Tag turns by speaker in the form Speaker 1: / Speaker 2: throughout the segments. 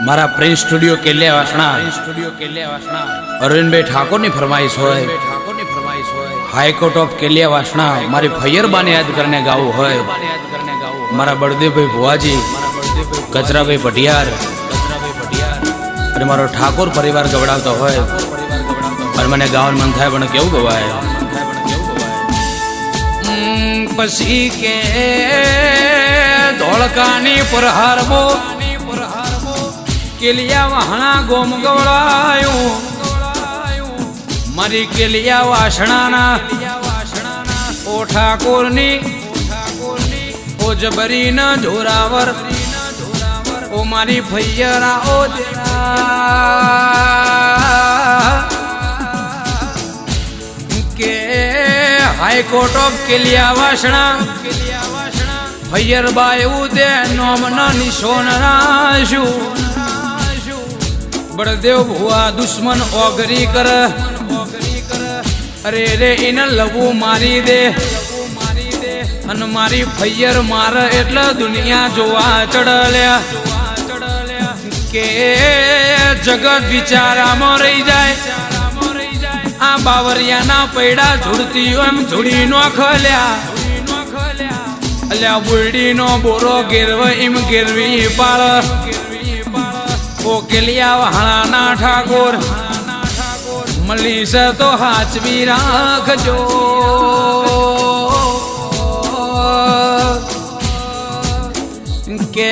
Speaker 1: મારા prince studio Keliya Vasana. Studio Keliya Vasana. Arvindbhai ઠાકોરની ફરમાઈશ હોય. ઠાકોરની ફરમાઈશ હોય. High court of Keliya Vasana. મારી ફૈયરબાને યાદ કરીને ગાવું હોય. મારા બળદેવભાઈ ભુવાજી. કચરાભાઈ પટિયાર અને મારો ઠાકોર પરિવાર ગવડાવતો હોય. અને મને ગાવાનું મન થાય પણ કેવું ગવાય? પછી કે ધોળકાની પ્રહારમો કેલિયા વાહણા ગોમ ગવડાયું. મારી કેલિયા વાસણાના ઓ ઠાકોરની ઓ જબરી ન જોરાવર, ઓ મારી ભૈયરા ઓ કે high court of Keliya Vasana ભૈયરબા એવું ઉદે નોમ નિશોન રાશું બળદેવ ભુવા, દુશ્મન ઓગરી કર. અરે રે, એને લવું મારી દે. અને મારી ફૈયર માર એટલે દુનિયા જોવા ચડલ્યા. કે જગત વિચારામાં રહી જાય. આ બાવરિયાના પૈડા ઝૂડતી એમ ઝૂડી નો ખલ્યા. અલ્યા બુરડીનો બોરો ગેરવ એમ ગેરવી પાળ. કોકેલિયા, વહાણાના ઠાકોર. મળી છે તો હાચવી રાખજો. કે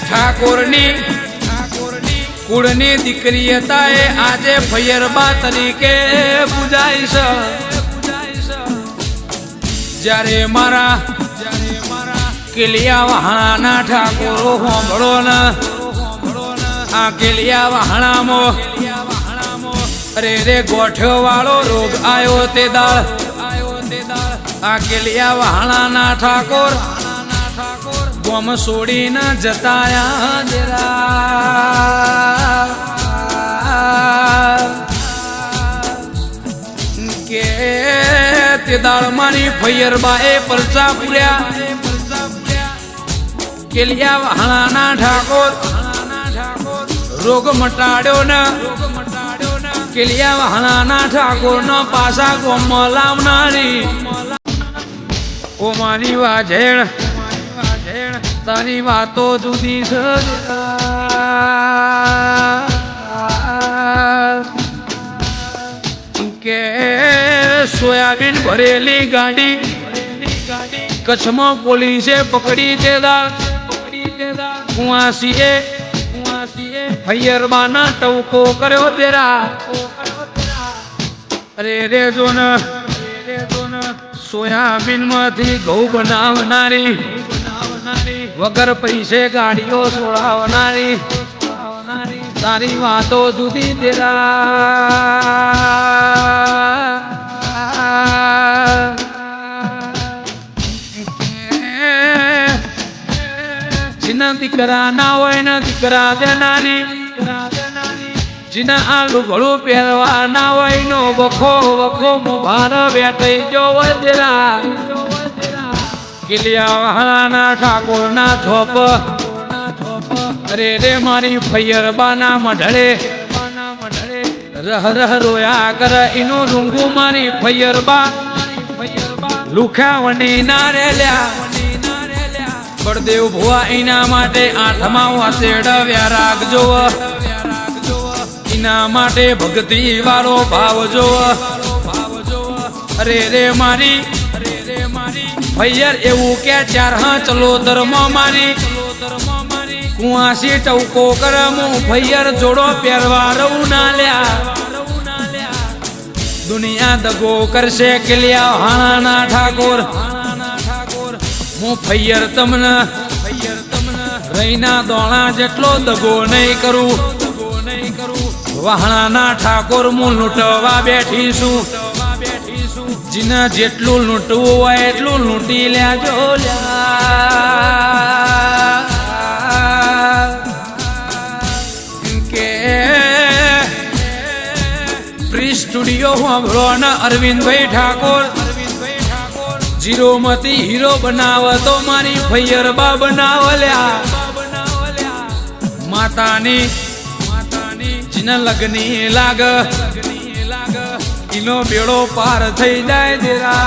Speaker 1: ઠાકોરની કુળની દીકરી હતા એ આજે ફૈયરબા તરીકે પૂજાય છે. જ્યારે મારા કેલિયા, વહાણાના ઠાકોરો હોંભળો ને આ કેલિયા વહાણામાં. અરે રે, ગોઠ્યો વાળો રોગ આયો તે દાળ. આ વહાણા ના ઠાકોર. ગોમ છોડીને જતાયા જરા. કે તે દાળ મારી ફૈયર બાએ પરચા પૂર્યા. કેલિયા વહાણાના ઠાકોર. રોગ મટાડ્યો ને. કેલિયા વહાણાના ઠાકોર નો પાસા કોમલાવનારી ઓ મારી વાજેણ, તારી વાતો જુદી છે. કે સોયાબીન ભરેલી ગાડી, કચ્છમાં પોલીસે પકડી દાળ. કુવાસીએ ફૈયરબાના ટવકો કર્યો તેરા. અરે રે જોન સોયાબીનમાંથી ઘઉં બનાવનારી. વગર પૈસે ગાડીઓ છોડાવનારી. તારી વાતો જુદી તેરા. જીના દીકરા ના હોય ને દીકરા દેનારી જીના આલુ ભળું પહેરવા ના હોય નો વખો વખો મુભાર બેઠી જો વજરા. કિલિયા વહાણા ઠાકોરના થોપ અરે રે મારી ફૈયરબાના મઢળે. રહ રહ રોયા કર એનું રૂંગું મારી ફૈયરબા. લુખાવણી ના રેલ્યા. બળદેવ ભુવા એના માટે આઠમા વાસેડવ્યા રાખજો એના માટે ભક્તિ વાળો ભાવ જો અરે રે મારી ભૈયર એવું કે ચાર, હા, ચલો ધર્મ મારી. કુવાસી ચૌકો કરમો ભૈયર જોડો પહેરવા રવું ના લ્યા. દુનિયા દગો કરશે કેલિયા હાણા ઠાકોર. હું ફૈયર તમને ફૈયર તમને રહીના દોણા જેટલો દગો નહીં કરું. દગો નહીં કરું વહાણાના ઠાકોર હું લૂંટવા બેઠીશું જીના જેટલું લૂંટવું હોય એટલું લૂંટી લેજો કે પ્રી સ્ટુડિયો હું અરવિંદભાઈ ઠાકોર જીરો માંથી હીરો બનાવ તો મારી ફૈયરબા બનાવલ્યા. માતાની માતાની જીન લગની લાગ. ઈનો બેડો પાર થઈ જાય દેરા.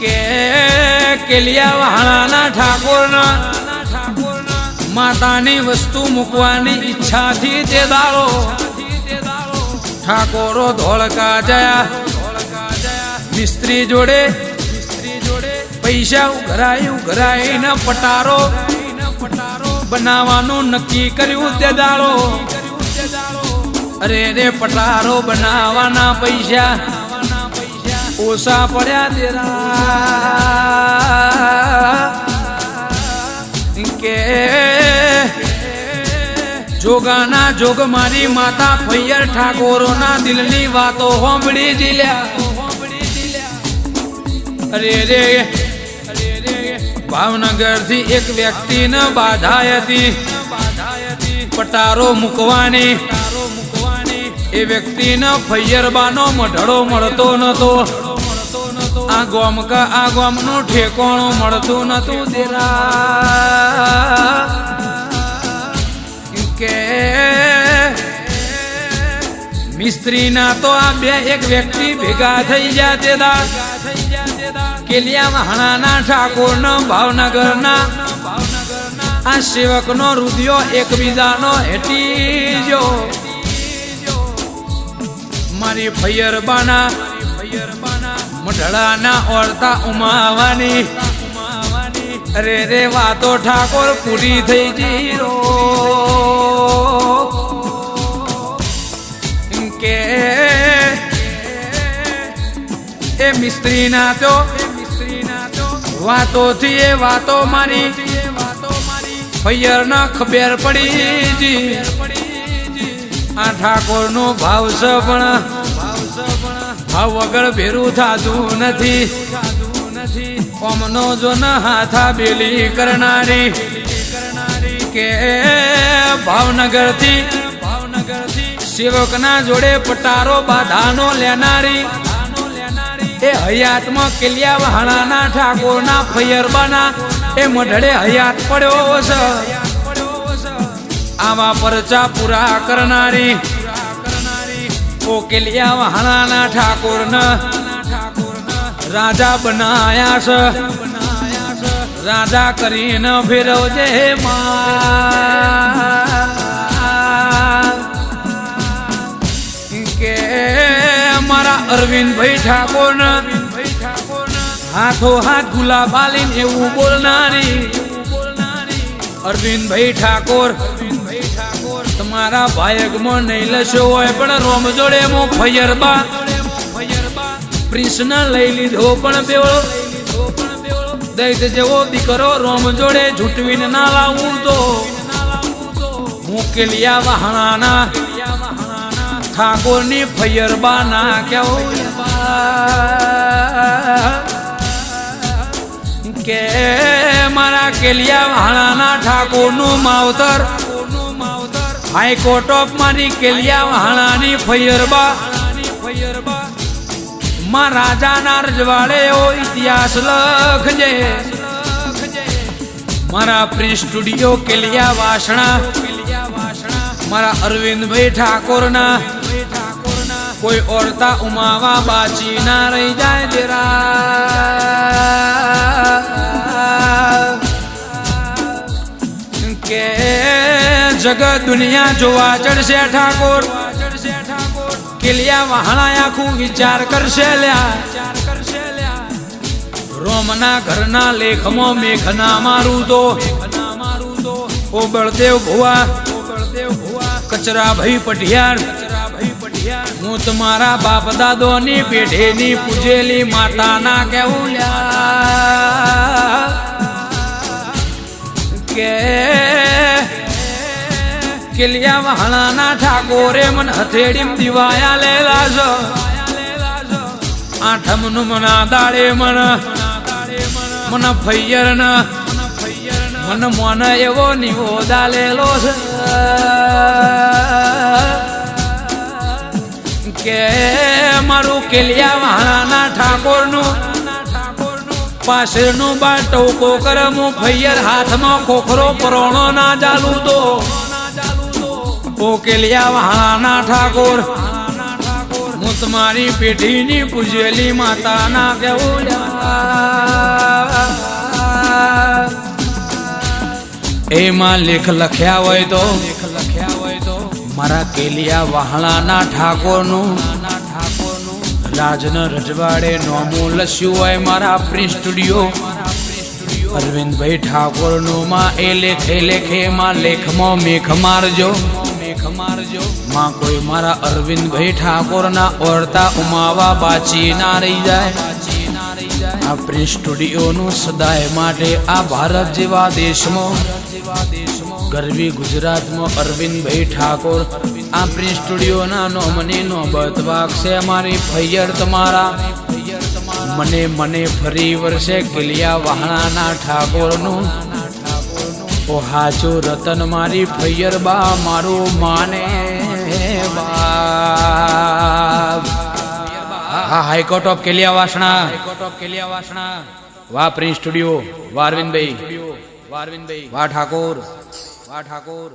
Speaker 1: કે કેલિયા વહાણાના ઠાકોરના માતાની વસ્તુ મૂકવાની ઈચ્છાથી તે દાડો ઠાકોરો ધોળકા જયા. મિસ્ત્રી જોડે પૈસા ઉઘરાય ઉઘરાય ને પટારો. બનાવવાનું નક્કી કર્યું તે દાડો. અરે રે પટારો, બનાવવાના પૈસા. ઓછા પડ્યા તેરા. જોગાના જોગ મારી માતા ફૈયર ઠાકોરોના દિલની વાતો હોંભળી જીલ્યા અરે રે ભાવનગરથી એક વ્યક્તિને બાધા હતી. પટારો મૂકવાની. એ વ્યક્તિને ફૈયરબાનો મઢડો મળતો નતો. આ ગોમ કા આ ગોમનું ઠેકોણું મળતું નતું દેરા. મિસ્ત્રીના તો આ બે એક વ્યક્તિ ભેગા થઈ જાતે તેદા કેલિયા મહાણાના ઠાકોરના, ભાવનગરના. આ સેવકનો રુદિયો એકબીજાનો હેટી જો મારી ફૈયરબાના મઢડાના ઓળતા ઉમાવાની. અરે રે વાતો ઠાકોર પૂરી થઈ જીરો. મિસ્ત્રી ના તો વાતો થી એ વાતો મારી. ફૈયર ના ખબેર પડી જી. આ ઠાકોર નો ભાવ પણ ભાવ વગર ભેરું થાતું નથી. ઓમનો જો ન હાથા બેલી કરનારી. કે ભાવનગરથી ભાવનગરથી સેવકના જોડે પટારો બાધાનો લેનારી. એ હયાતમાં કેલિયા વહાણાના, ઠાકોરના ફૈયરબાના એ મઢડે હયાત પડ્યો છે. આવા પરચા પૂરા કરનારી. ઓ કેલિયા વહાણાના, ઠાકોરના. રાજા બનાયા છે. રાજા કરીને ફેરવજે માં કે અરવિંદભાઈ ઠાકોર હાથો હાથ ગુલાબ આલીન એવું બોલનારી. અરવિંદભાઈ ઠાકોર, તમારા ભાયગમાં નહીં લશો હોય, પણ રોમ જોડે મો ફૈયરબા પ્રિન્સને લઈ લીધો પણ બેવડો. દૈત જેવો દીકરો રોમ જોડે ઝૂટવીને ના લાવું તો મુકેલિયા વહાણાના ઠાકોરની ફૈયરબા ના કેવું કે મારા કેલિયા વહાણાના ઠાકોરનું માવતર. હાઈકોર્ટ ઓફ મારી કેલિયા વહાણાની ફૈયરબા. ફૈયરબા માં રાજાના રજવાડે ઇતિહાસ લખજે. મારા પ્રિન્સ સ્ટુડિયો કેલિયા વાસણા. મારા અરવિંદભાઈ ઠાકોરના. કોઈ ઓરતા ઉમાવા બાચી ના રહી જાય જરા કે જગત દુનિયા જોવા ચડશે ઠાકોર. કેલિયા વહાણા આખું વિચાર કરશે લ્યા. રોમના ઘરના લેખમાં મેઘના મારું તો. ઓ બળદેવ ભુવા કચરા ભાઈ પટિયાર હું તમારા બાપ દાદોની પેઢીની પૂજેલી માતાના કેવું લ્યા? કે વહાણા ના ઠાકોરે મન હથેડીમ દિવાયા લેલા છો આઠમનું મના દાડે મન મન ફૈયર ન મન મન એવો નિવો દાલેલો છે કે મારું કેલિયા વાણાના ઠાકોરનું પાછળનો બાટો કોકરમ ફૈયર હાથમાં ખોખરો પરોણો ના ચાલુ તો. પોકેલિયા વાણાના ઠાકોર, હું તમારી પેઢીની પૂજેલી માતાના કેવું એમાં લેખ લખ્યા હોય તો? લેખ લખ્યા હોય તો મારા કેલિયા વહાણાના ઠાકોરનું. રાજન રજવાડે નોમું લસ્યું હોય મારા પ્રિન્ટ સ્ટુડિયો. અરવિંદભાઈ ઠાકોરનું માં એ લેખે લેખે માં લેખમાં મેખ મારજો. મેખ મારજો માં કોઈ મારા અરવિંદભાઈ ઠાકોરના ઓરતા ઉમાવા બાચી ના રહી જાય. આ પ્રિન્ટ સ્ટુડિયોનું સદાય માટે આ ભારત જેવા દેશમાં. ગરવી ગુજરાતમાં અરવિંદભાઈ ઠાકોર આ પ્રિન્ટ સ્ટુડિયોના નો મને નો અમારી ફૈયર તમારા. મને મને ફરી વર્ષે કિલિયા વહાણાના ઠાકોરનું. હાચો રતન મારી ફૈયર બા, મારું માને બા high court of Keliya Vasana. Keliya Vasana વાહ પ્રિન્સ સ્ટુડિયો વારવિંદભાઈ વારવિંદભાઈ વાહ ઠાકોર વાહ ઠાકોર.